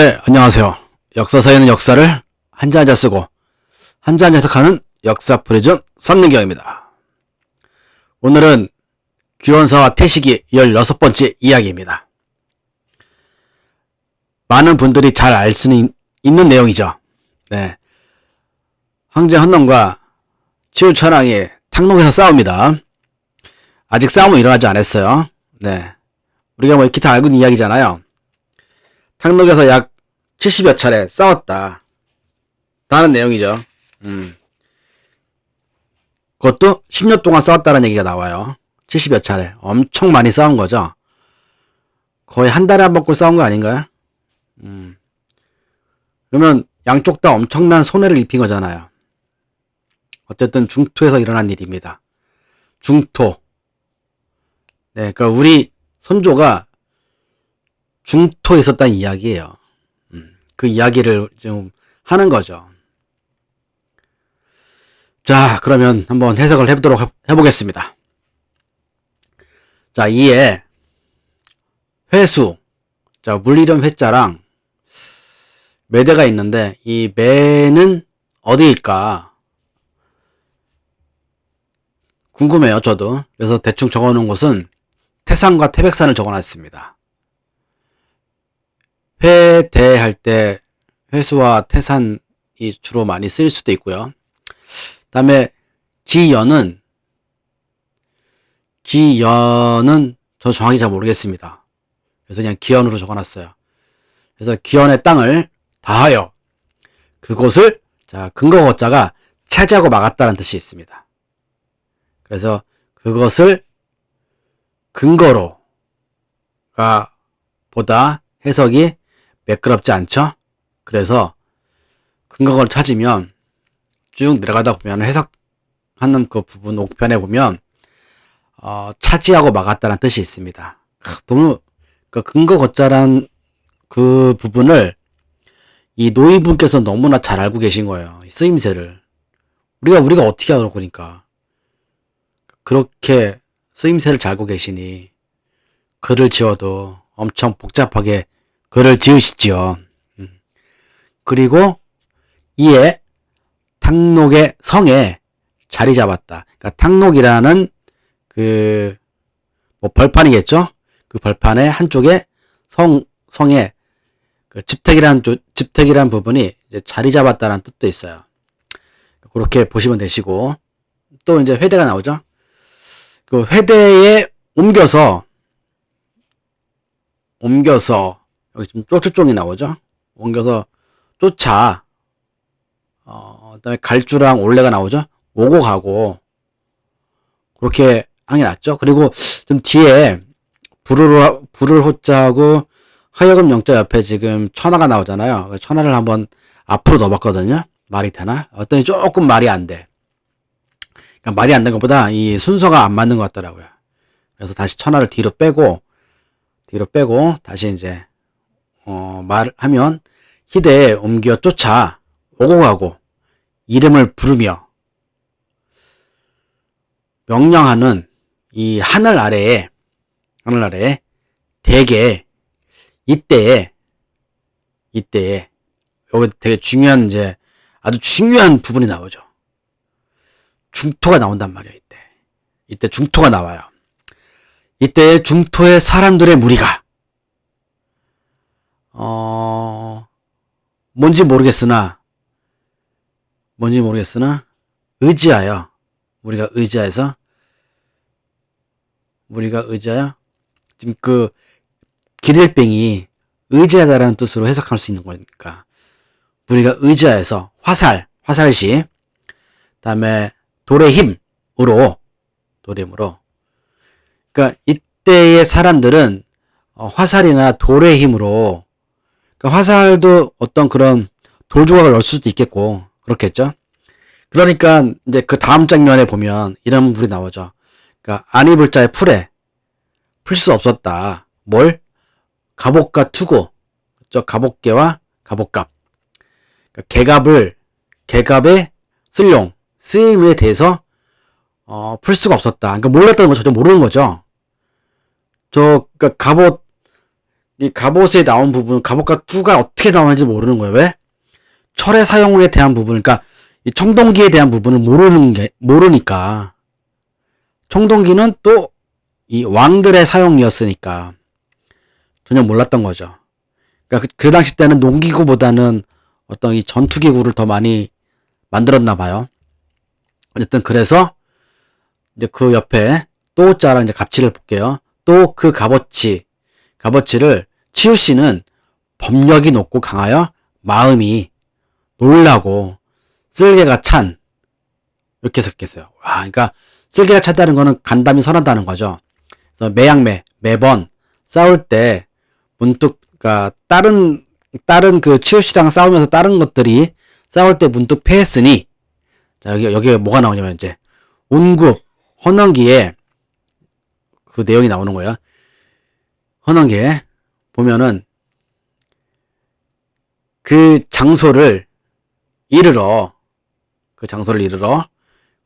네, 안녕하세요. 역사서에는 역사를 한자 한자 쓰고 한자 한자 해석하는 역사 프리즘 선민경입니다. 오늘은 귀원사와 태식이 16번째 이야기입니다. 많은 분들이 잘 알 수는 있는 내용이죠. 네. 황제 헌놈과 치우천왕이 탕록에서 싸웁니다. 아직 싸움은 일어나지 않았어요. 네. 우리가 뭐다 알고 있는 이야기잖아요. 탕록에서 약 70여 차례 싸웠다. 다는 내용이죠. 음. 그것도 10년 동안 싸웠다는 얘기가 나와요. 70여 차례. 엄청 많이 싸운 거죠. 거의 한 달에 한 번꼴 싸운 거 아닌가요? 음. 그러면 양쪽 다 엄청난 손해를 입힌 거잖아요. 어쨌든 중토에서 일어난 일입니다. 중토. 네, 그러니까 우리 선조가 중토에 있었다는 이야기예요. 음, 그 이야기를 좀 하는 거죠. 자, 그러면 한번 해석을 해보도록 해보겠습니다. 자, 이에 회수, 자, 물리름 회자랑 매대가 있는데 이 매는 어디일까? 궁금해요, 저도. 그래서 대충 적어놓은 곳은 태산과 태백산을 적어놨습니다. 회대할 때 회수와 태산이 주로 많이 쓰일 수도 있고요. 다음에 기연은 기연은 저 정확히 잘 모르겠습니다. 그래서 그냥 기연으로 적어놨어요. 그래서 기연의 땅을 다하여 그곳을 자 근거 거자가 차지하고 막았다는 뜻이 있습니다. 그래서 그것을 근거로가 보다 해석이 매끄럽지 않죠? 그래서 근거를 찾으면 쭉 내려가다 보면 해석하는 그 부분 옥편에 보면 어, 차지하고 막았다는 뜻이 있습니다. 너무 그 근거 걷자란 그 부분을 이 노인분께서 너무나 잘 알고 계신 거예요. 쓰임새를 우리가 우리가 어떻게 알고 그러니까 그렇게 쓰임새를 잘 알고 계시니 글을 지어도 엄청 복잡하게 글을 지으시지요. 음. 그리고 이에 탕록의 성에 자리 잡았다. 그러니까 탕록이라는 그, 뭐 벌판이겠죠? 그 벌판의 한쪽에 성, 성에 그 집택이라는, 집택이라는 부분이 이제 자리 잡았다는 뜻도 있어요. 그렇게 보시면 되시고, 또 이제 회대가 나오죠? 그 회대에 옮겨서, 옮겨서 여기 지금 쫓쫓종이 나오죠? 옮겨서 쫓아. 어, 그다음에 갈주랑 올레가 나오죠? 오고 가고. 그렇게 게 낫죠? 그리고 좀 뒤에 불을, 불을 호자하고 하여금 영자 옆에 지금 천하가 나오잖아요. 천하를 한번 앞으로 넣어봤거든요. 말이 되나? 어떤 조금 말이 안 돼. 그러니까 말이 안 되는 것보다 이 순서가 안 맞는 것 같더라고요. 그래서 다시 천하를 뒤로 빼고, 뒤로 빼고, 다시 이제 어, 말하면 희대에 옮겨 쫓아 오고 가고 이름을 부르며 명령하는 이 하늘 아래에 하늘 아래에 대개 이때에 이때에 여기 되게 중요한 이제 아주 중요한 부분이 나오죠. 중토가 나온단 말이에요. 이때 이때 중토가 나와요. 이때 중토의 사람들의 무리가 어, 뭔지 모르겠으나, 뭔지 모르겠으나, 의지하여, 우리가 의지해서, 우리가 의지하여, 지금 그, 기릴병이 의지하다라는 뜻으로 해석할 수 있는 거니까, 우리가 의지하여서 화살, 화살시, 다음에 돌의 힘으로, 돌의 힘으로, 그러니까 이때의 사람들은 어, 화살이나 돌의 힘으로 그러니까 화살도 어떤 그런 돌 조각을 넣을 수도 있겠고 그렇겠죠. 그러니까 이제 그 다음 장면에 보면 이런 물이 나오죠. 그러니까 안입을 자의 풀에 풀 수 없었다. 뭘? 갑옷과 투구. 저 갑옷개와 갑옷갑. 그러니까 개갑을 개갑의 쓸용 쓰임에 대해서 어, 풀 수가 없었다. 그러니까 몰랐다는 거 전혀 모르는 거죠. 저 그러니까 갑옷 이 갑옷에 나온 부분, 갑옷과 투가 어떻게 나오는지 모르는 거예요. 왜? 철의 사용에 대한 부분, 그러니까 이 청동기에 대한 부분을 모르는 게 모르니까 청동기는 또 이 왕들의 사용이었으니까 전혀 몰랐던 거죠. 그러니까 그, 그 당시 때는 농기구보다는 어떤 이 전투기구를 더 많이 만들었나 봐요. 어쨌든 그래서 이제 그 옆에 또 자랑 이제 갑치를 볼게요. 또 그 값어치 값어치를 치우 씨는 법력이 높고 강하여 마음이 놀라고 쓸개가 찬 이렇게 적겠어요. 와, 그러니까 쓸개가 찼다는 거는 간담이 선한다는 거죠. 그래서 매양매 매번 싸울 때 문득 그러니까 다른 다른 그 치우 씨랑 싸우면서 다른 것들이 싸울 때 문득 패했으니 자 여기 여기에 뭐가 나오냐면 이제 운국 헌원기에 그 내용이 나오는 거예요. 헌원기에 보면은 그 장소를 이르러 그 장소를 이르러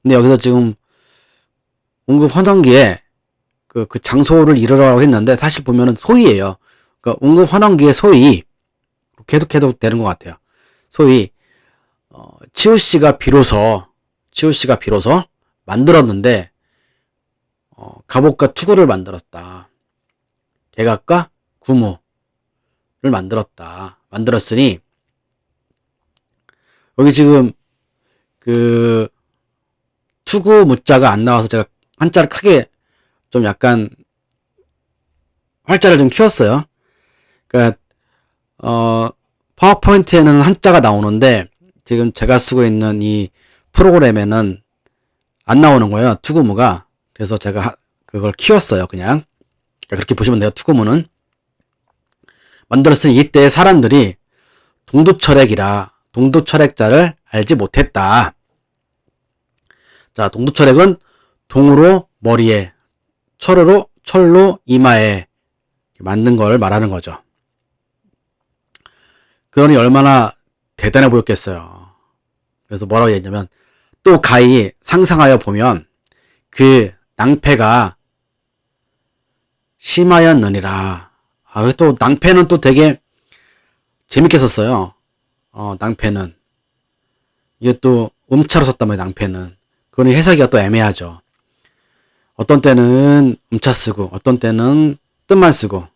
근데 여기서 지금 운국 헌원기에 그, 그 장소를 이르러라고 했는데 사실 보면은 소위예요. 그러니까 운국 헌원기의 소위 계속 해도 되는 것 같아요. 소위 어, 치우 씨가 비로소 치우 씨가 비로소 만들었는데 어, 갑옷과 투구를 만들었다. 개각과 구무를 만들었다. 만들었으니 여기 지금 그 투구 무자가 안 나와서 제가 한자를 크게 좀 약간 활자를 좀 키웠어요. 그러니까 어 파워포인트에는 한자가 나오는데 지금 제가 쓰고 있는 이 프로그램에는 안 나오는 거예요. 투구무가. 그래서 제가 하- 그걸 키웠어요. 그냥. 그렇게 보시면 돼요. 투구무는. 만들었으니 이때 사람들이 동두철액이라 동두철액자를 알지 못했다. 자, 동두철액은 동으로 머리에, 철으로 철로 이마에 만든 걸 말하는 거죠. 그러니 얼마나 대단해 보였겠어요. 그래서 뭐라고 했냐면 또 가히 상상하여 보면 그 낭패가 심하였느니라. 아, 그래서 또 낭패는 또 되게 재밌게 썼어요. 어, 낭패는. 이게 또 음차로 썼단 말이에요, 낭패는. 그거는 해석이가 또 애매하죠. 어떤 때는 음차 쓰고, 어떤 때는 뜻만 쓰고.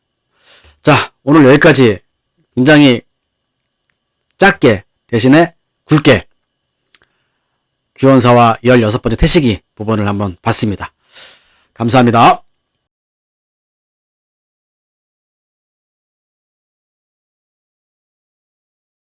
자, 오늘 여기까지 굉장히 짧게 대신에 굵게 규원사와 16번째 태식이 부분을 한번 봤습니다. 감사합니다.